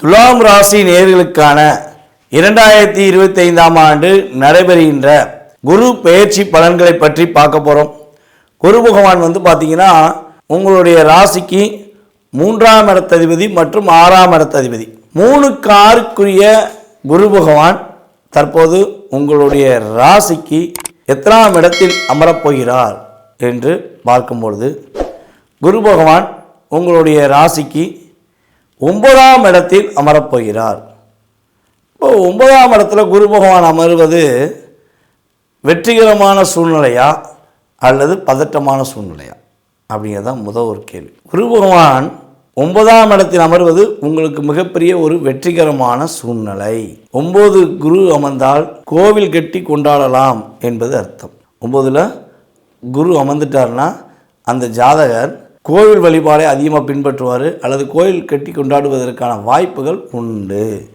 துலாம் ராசி நேர்களுக்கான இரண்டாயிரத்தி இருபத்தி ஐந்தாம் ஆண்டு நடைபெறுகின்ற குரு பெயர்ச்சி பலன்களை பற்றி பார்க்க போகிறோம் குரு பகவான் வந்து பார்த்தீங்கன்னா உங்களுடைய ராசிக்கு மூன்றாம் இடத்ததிபதி மற்றும் ஆறாம் இடத்ததிபதி. மூணுக்கு ஆறுக்குரிய குரு பகவான் தற்போது உங்களுடைய ராசிக்கு எத்தனாம் இடத்தில் அமரப்போகிறார் என்று பார்க்கும்பொழுது குரு பகவான் உங்களுடைய ராசிக்கு ஒன்பதாம் இடத்தில் அமரப்போகிறார். இப்போ ஒன்பதாம் இடத்துல குரு பகவான் அமர்வது வெற்றிகரமான சூழ்நிலையா அல்லது பதட்டமான சூழ்நிலையா? அப்படிங்கிறது தான் முதல் ஒரு கேள்வி. குரு பகவான் ஒன்பதாம் இடத்தில் அமர்வது உங்களுக்கு மிகப்பெரிய ஒரு வெற்றிகரமான சூழ்நிலை. ஒம்பது குரு அமர்ந்தால் கோவில் கட்டி கொண்டாடலாம் என்பது அர்த்தம். ஒம்பதில் குரு அமர்ந்துட்டார்னா அந்த ஜாதகர் கோவில் வழிபாடை அதிகமாக பின்பற்றுவார் அல்லது கோயில் கட்டி கொண்டாடுவதற்கான வாய்ப்புகள் உண்டு.